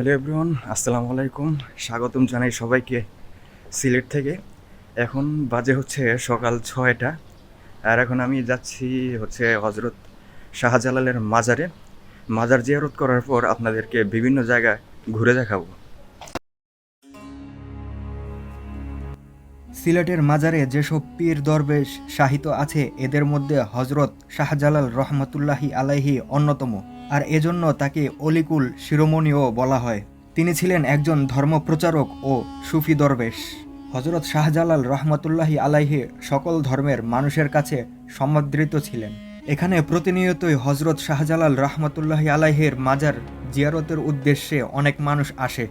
Hello everyone আসসালামু আলাইকুম। স্বাগতম জানাই সবাইকে সিলেট থেকে। এখন বাজে হচ্ছে সকাল ছয়টা। আর এখন আমি যাচ্ছি হচ্ছে হজরত শাহজালালের মাজারে। মাজার জিয়ারত করার পর আপনাদেরকে বিভিন্ন জায়গায় ঘুরে দেখাবো। সিলেটের মাজারে যেসব পীর দরবেশ সাহিত্য আছে, এদের মধ্যে হজরত শাহজালাল রহমতুল্লাহি আলাইহি অন্যতম। আর এজন্য তাকে অলিকুল শিরোমণিও বলা হয়। তিনি ছিলেন একজন ধর্মপ্রচারক ও সুফি দরবেশ। হজরত শাহজালাল রহমতুল্লাহি আলাইহে সকল ধর্মের মানুষের কাছে সমাদৃত ছিলেন। এখানে প্রতিনিয়তই হজরত শাহজালাল রহমতুল্লাহি আলাইহের মাজার জিয়ারতের উদ্দেশ্যে অনেক মানুষ আসে।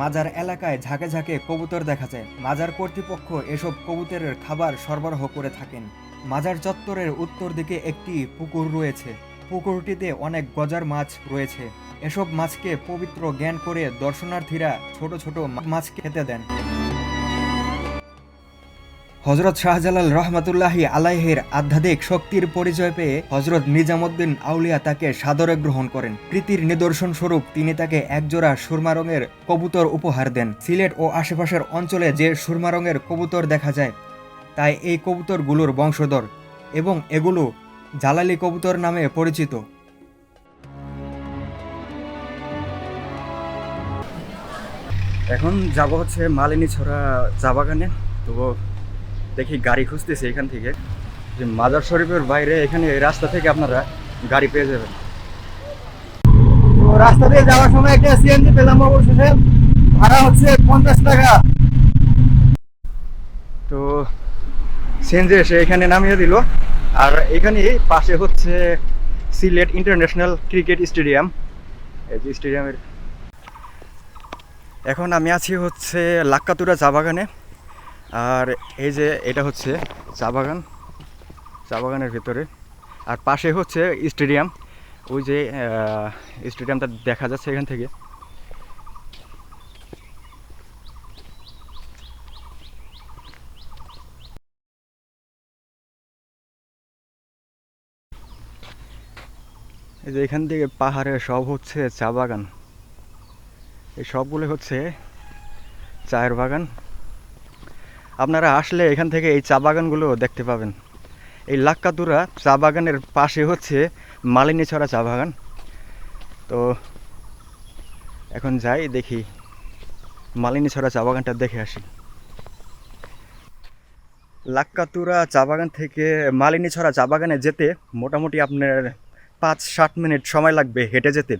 মাজার এলাকায় ঝাঁকে ঝাঁকে কবুতর দেখা যায়। মাজার কর্তৃপক্ষ এসব কবুতরের খাবার সরবরাহ করে থাকেন। মাজার চত্বরের উত্তর দিকে একটি পুকুর রয়েছে। পুকুরটিতে অনেক গজার মাছ রয়েছে। এসব মাছকে পবিত্র জ্ঞান করে দর্শনার্থীরা ছোট ছোট মাছ খেতে দেন। হজরত শাহজালাল রহমতুল্লাহি আলাইহের আধ্যাত্মিক শক্তির পরিচয় পেয়ে হজরত নিজামুদ্দিন আউলিয়া তাকে সাদরে গ্রহণ করেন। প্রীতির নিদর্শন স্বরূপ তিনি তাকে একজোড়া সুরমা রঙের কবুতর উপহার দেন। সিলেট ও আশেপাশের অঞ্চলে যে সুরমা রঙের কবুতর দেখা যায়, তাই এই কবুতরগুলোর বংশধর এবং এগুলো জালালি কবুতর নামে পরিচিত। এখন যাব হচ্ছে মালিনী ছড়া চা বাগানে। তো দেখি গাড়ি খুঁজতেছে এখান থেকে যে মাজার শরীফের বাইরে এখানে এই রাস্তা থেকে আপনারা গাড়ি পেয়ে যাবেন। রাস্তা দিয়ে যাওয়ার সময় একটা সিএনজি পেলাম অবশেষে। ভাড়া হচ্ছে পঞ্চাশ টাকা। তো সিএনজি এসে এখানে নামিয়ে দিল। আর এখানে পাশে হচ্ছে সিলেট ইন্টারন্যাশনাল ক্রিকেট স্টেডিয়াম। এই যে স্টেডিয়ামের এখন আমি আছি হচ্ছে লাক্কাতুরা চা বাগানে। আর এই যে এটা হচ্ছে চা বাগান, চা বাগানের ভিতরে। আর পাশে হচ্ছে স্টেডিয়াম। ওই যে স্টেডিয়ামটা দেখা যাচ্ছে এখান থেকে। এই যে এখান থেকে পাহাড়ে সব হচ্ছে চা বাগান। এই সবগুলো হচ্ছে চায়ের বাগান। আপনারা আসলে এখান থেকে এই চা বাগানগুলো দেখতে পাবেন। এই লাক্কাতুরা চা বাগানের পাশে হচ্ছে মালিনী ছড়া চা বাগান। তো এখন যাই দেখি মালিনী ছড়া চা বাগানটা দেখে আসি। লাক্কাতুরা চা বাগান থেকে মালিনী ছড়া চা বাগানে যেতে মোটামুটি আপনার পাঁচ ষাট মিনিট সময় লাগবে হেঁটে যেতে।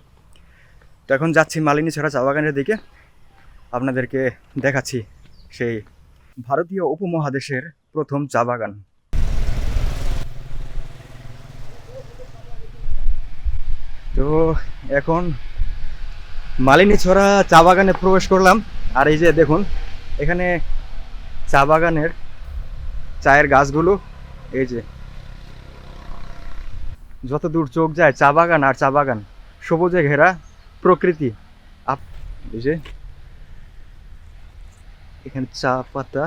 তো এখন যাচ্ছি মালিনী ছড়া চা বাগানের দিকে। আপনাদেরকে দেখাচ্ছি সেই ভারতীয় উপমহাদেশের প্রথম চা বাগান। তো এখন মালিনী ছড়া চা বাগানে প্রবেশ করলাম। আর এই যে দেখুন, এখানে চা বাগানের চায়ের গাছগুলো, এই যে। যত দূর চোখ যায়, চা বাগান আর চা বাগান, সবুজে ঘেরা প্রকৃতি। এই যে। এখানে চা পাতা।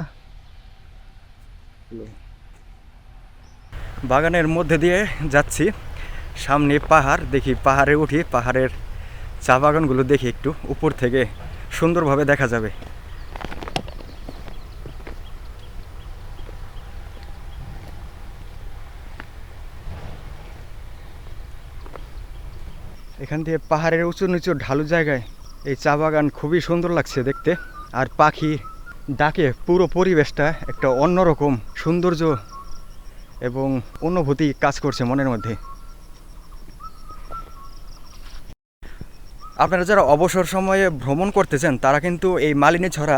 বাগানের মধ্যে দিয়ে যাচ্ছি। সামনে পাহাড়, দেখি পাহাড়ে উঠি, পাহাড়ের চা বাগানগুলো দেখি একটু। উপর থেকে সুন্দরভাবে দেখা যাবে। এখান থেকে পাহাড়ের উঁচু নিচু ঢালু জায়গায় এই চা বাগান খুবই সুন্দর লাগছে দেখতে। আর পাখি ডাকে পুরো পরিবেশটা একটা অন্যরকম সৌন্দর্য এবং অনুভূতি কাজ করছে মনের মধ্যে। আপনারা যারা অবসর সময়ে ভ্রমণ করতে চান তারা কিন্তু এই মালিনী ছড়া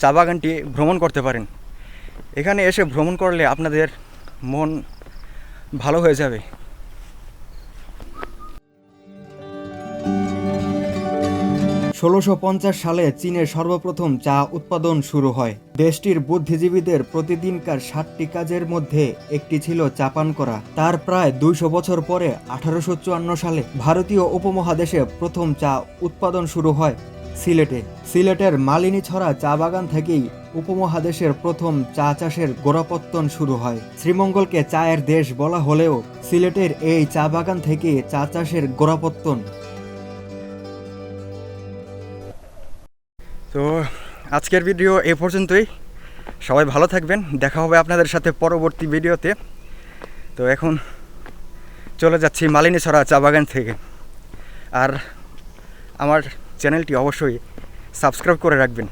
চা বাগানটি ভ্রমণ করতে পারেন। এখানে এসে ভ্রমণ করলে আপনাদের মন ভালো হয়ে যাবে। ষোলোশো সালে চীনের সর্বপ্রথম চা উৎপাদন শুরু হয়। দেশটির বুদ্ধিজীবীদের প্রতিদিনকার সাতটি কাজের মধ্যে একটি ছিল চা পান করা। তার প্রায় দুইশো বছর পরে আঠারোশো চুয়ান্ন সালে ভারতীয় উপমহাদেশে প্রথম চা উৎপাদন শুরু হয় সিলেটে। সিলেটের মালিনী ছড়া চা বাগান থেকেই উপমহাদেশের প্রথম চা চাষের গোড়াপত্তন শুরু হয়। শ্রীমঙ্গলকে চায়ের দেশ বলা হলেও সিলেটের এই চা বাগান থেকে চা চাষের গোড়াপত্তন তো আজকের ভিডিও এ পর্যন্তই। সবাই ভালো থাকবেন। দেখা হবে আপনাদের সাথে পরবর্তী ভিডিওতে। তো এখন চলে যাচ্ছি মালিনী ছড়া চা বাগান থেকে। আর আমার চ্যানেলটি অবশ্যই সাবস্ক্রাইব করে রাখবেন।